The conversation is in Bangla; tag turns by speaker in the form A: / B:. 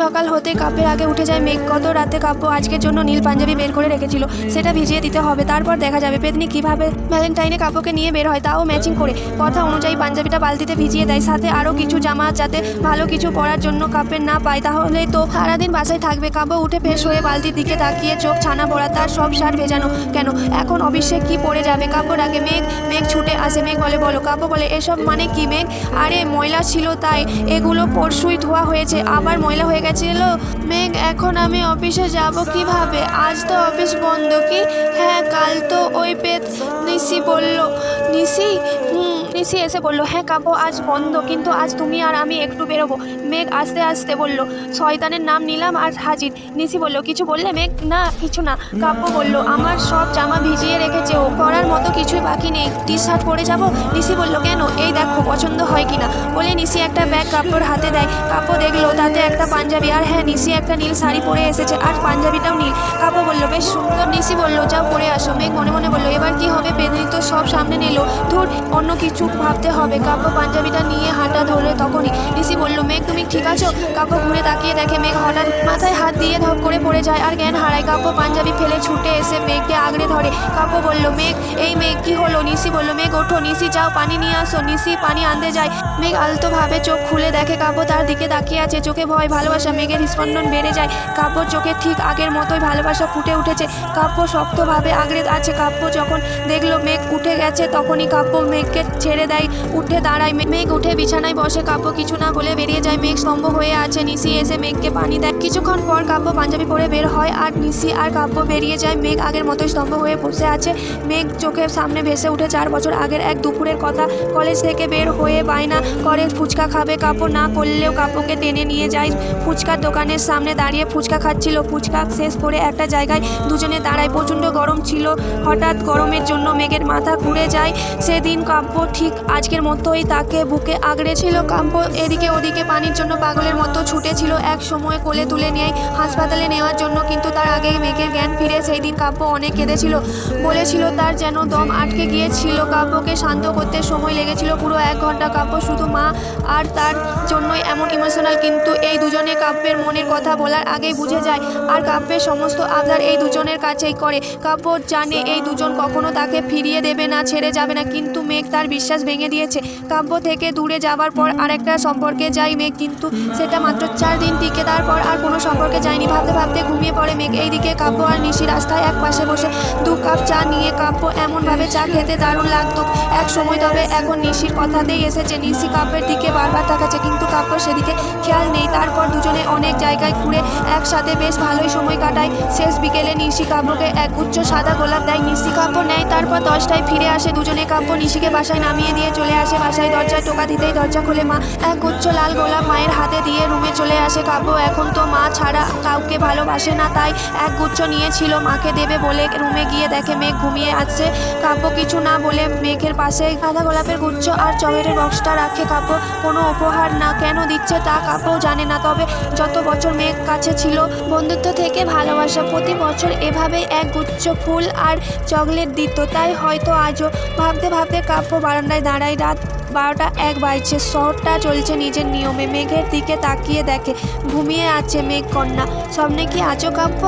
A: সকাল হতে কাপের আগে উঠে যায় মেঘ। গত রাতে কাব্য আজকের জন্য নীল পাঞ্জাবি বের করে রেখেছিল, সেটা ভিজিয়ে দিতে হবে। তারপর দেখা যাবে পেতনি কীভাবে ভ্যালেন্টাইনে কাব্যকে নিয়ে বের হয় তাও ম্যাচিং করে। কথা অনুযায়ী পাঞ্জাবিটা বালতিতে ভিজিয়ে দেয়, সাথে আরও কিছু জামা যাতে ভালো কিছু পরার জন্য কাপের না পায়। তাহলে তো সারাদিন বাসায় থাকবে। কাব্য উঠে ফ্রেশ হয়ে বালতির দিকে তাকিয়ে চোখ ছানা পড়া তার সব সার ভেজানো। কেন? এখন অফিসে কি পড়ে যাবে? কাব্য ডাকে মেঘ মেঘ ছুটে আসে। মেঘ বলে, বলো কাব্য বলে, এসব মানে কি মেঘ? আরে, ময়লা ছিল তাই। এগুলো পরশুই ধোয়া হয়েছে। আবার ময়লা হয়ে গেছিল। মেঘ, এখন আমি অফিসে যাব কীভাবে? আজ তো অফিস বন্ধ কি? হ্যাঁ কাল তো ওই পেত নিশি বলল। নিশি নিশি এসে বলল হ্যাঁ কাব্য আজ বন্ধ, কিন্তু আজ তুমি আর আমি একটু বেরোবো। মেঘ আস্তে আস্তে বলল, শয়তানের নাম নিলাম আর হাজির। নিশি বলল, কিছু বললে মেঘ? না, কিছু না কাব্য বলল, আমার সব জামা ভিজিয়ে রেখেছে ও, করার মতো কিছুই বাকি নেই। টি শার্ট পরে যাব? নিশি বলল, কেন? এই দেখো, পছন্দ হয় কিনা? বলে নিশি একটা ব্যাগ কাব্যর হাতে দেয়। কাব্য দেখল, তাতে একটা পাঞ্জাবি আর হ্যাঁ নিশি একটা নীল শাড়ি পরে এসেছে। আর পাঞ্জাবিটাও নীল। কাব্য বলল, বেশ সুন্দর নিশি বলল, যাও পরে আসো। মেঘ মনে মনে বলল, এবার কি হবে? পেদিনি তো সব সামনে নিল। ধুর, অন্য কিছু ভাবতে হবে। কাব্য পাঞ্জাবিটা নিয়ে হাঁটা ধরে তখনই নিশি বলল, মেঘ, তুমি ঠিক আছো? কাব্য ঘুরে তাকিয়ে দেখে মেঘ হঠাৎ মাথায় হাত দিয়ে ধপ করে পড়ে যায় আর জ্ঞান হারায়। কাব্য পাঞ্জাবি ফেলে ছুটে এসে মেঘকে আগড়ে ধরে। কাব্য বলল, মেঘ, এই মেঘ কি হলো? নিশি বলল, মেঘ, ওঠো। নিশি, যাও, পানি নিয়ে আসো। নিশি পানি আনতে যায়। মেঘ আলতোভাবে চোখ খুলে দেখে কাব্য তার দিকে তাকিয়ে আছে। চোখে ভয়, ভালোবাসা মেঘের স্পন্দন বেড়ে যায়। কাব্য চোখে ঠিক আগের মতোই ভালোবাসা ফুটে উঠেছে। কাব্য শক্তভাবে আগড়ে আছে। কাব্য যখন দেখল মেঘ উঠে গেছে, তখনই কাব্য মেঘকে ছেড়ে দেয়। উঠে দাঁড়ায় মেঘ উঠে বিছানায় বসে। কাব্য কিছু না বলে বেরিয়ে যায়। মেঘ স্তম্ভ হয়ে আছে। নিশি এসে মেঘকে পানি দেয়। কিছুক্ষণ পর কাব্য পাঞ্জাবি পরে বের হয় আর নিশি আর কাব্য বেরিয়ে যায়। মেঘ আগের মতোই স্তম্ভ হয়ে বসে আছে। মেঘ চোখের সামনে ভেসে উঠে। চার বছর আগের এক দুপুরের কথা কলেজ থেকে বের হয়ে বায়না করে ফুচকা খাবে। কাব্য না করলেও কাব্যকে টেনে নিয়ে যায়। ফুচকার দোকানের সামনে দাঁড়িয়ে ফুচকা খাচ্ছিল। ফুচকা শেষ করে একটা জায়গায় দুজনে দাঁড়ায়। প্রচণ্ড গরম ছিল। হঠাৎ গরমের জন্য মেঘের মাথা ঘুরে যায়। সেদিন কাব্য ঠিক আজকের মতোই তাকে বুকে আগড়েছিল কাব্য এদিকে ওদিকে পানির জন্য পাগলের মতো ছুটেছিল। এক সময় কোলে তুলে নিয়ে হাসপাতালে নেওয়ার জন্য কিন্তু তার আগে মেঘের জ্ঞান ফিরে। সেই দিন কাব্য অনেক কেঁদেছিল। বলেছিল তার যেন দম আটকে গিয়েছিল। কাব্যকে শান্ত করতে সময় লেগেছিল। পুরো এক ঘণ্টা কাব্য শুধু মা আর তার জন্যই এমন ইমোশনাল কিন্তু এই দুজনে কাব্যের মনের কথা বলার আগেই বুঝে যায়, আর কাব্যের সমস্ত আবদার এই দুজনের কাছেই করে। কাব্য জানে এই দুজন কখনো তাকে ফিরিয়ে দেবে না, ছেড়ে যাবে না, কিন্তু মেঘ তার বিশ্বাস ভেঙে দিয়েছে। কাব্য থেকে দূরে যাওয়ার পর আরেকটা সম্পর্কে যায় মেঘ, কিন্তু সেটা মাত্র চার দিন টিকে তারপর আর কোনো সম্পর্কে যায়নি। ভাবতে ভাবতে ঘুমিয়ে পড়ে মেঘ। এইদিকে কাব্য আর নিশি রাস্তায় এক পাশে বসে দু কাপ চা নিয়ে কাব্য এমনভাবে চা খেতে দারুণ লাগতো। এক সময় তবে এখন নিশির কথাতেই এসেছে, নিশি কাব্যের দিকে বারবার তাকাচ্ছে, কিন্তু কাব্য সেদিকে খেয়াল নেই। তারপর দুজনে অনেক জায়গায় ঘুরে একসাথে বেশ ভালোই সময় কাটায়। শেষ বিকেলে নিশি কাব্যকে এক গুচ্ছ সাদা গোলাপ দেয়। নিশি কাব্য নেয়, তারপর দশটায় ফিরে আসে দুজনে। কাব্য নিশিকে বাসায় নামিয়ে দিয়ে চলে আসে। বাসায় দরজায় টোকা দিতেই দরজা খুলে মা। এক গুচ্ছ লাল গোলাপ মায়ের হাতে দিয়ে রুমে চলে আসে কাব্য। এখন তো মা ছাড়া কাউকে ভালোবাসে না, তাই এক গুচ্ছ নিয়েছিল মাকে দেবে বলে রুমে গিয়ে দেখে মেঘ ঘুমিয়ে আসছে কাব্য কিছু না বলে মেঘের পাশে সাদা গোলাপের গুচ্ছ আর চকলেটের বক্সটা রাখে। কাব্য কোনো উপহার না কেন দিচ্ছে তা কাব্য জানে না। তবে যত বছর মেঘ কাছে ছিল, বন্ধুত্ব থেকে ভালোবাসা প্রতি বছর এভাবে এক গুচ্ছ ফুল আর চকলেট দিত। তাই হয়তো আজও ভাবতে ভাবতে কাব্য বারান্দায় দাঁড়ায়। রাত বারোটা এক বাজছে। শহরটা চলছে নিজের নিয়মে। মেঘের দিকে তাকিয়ে দেখে, ঘুমিয়ে আছে মেঘ কন্যা স্বপ্নে কি আছো কাব্য?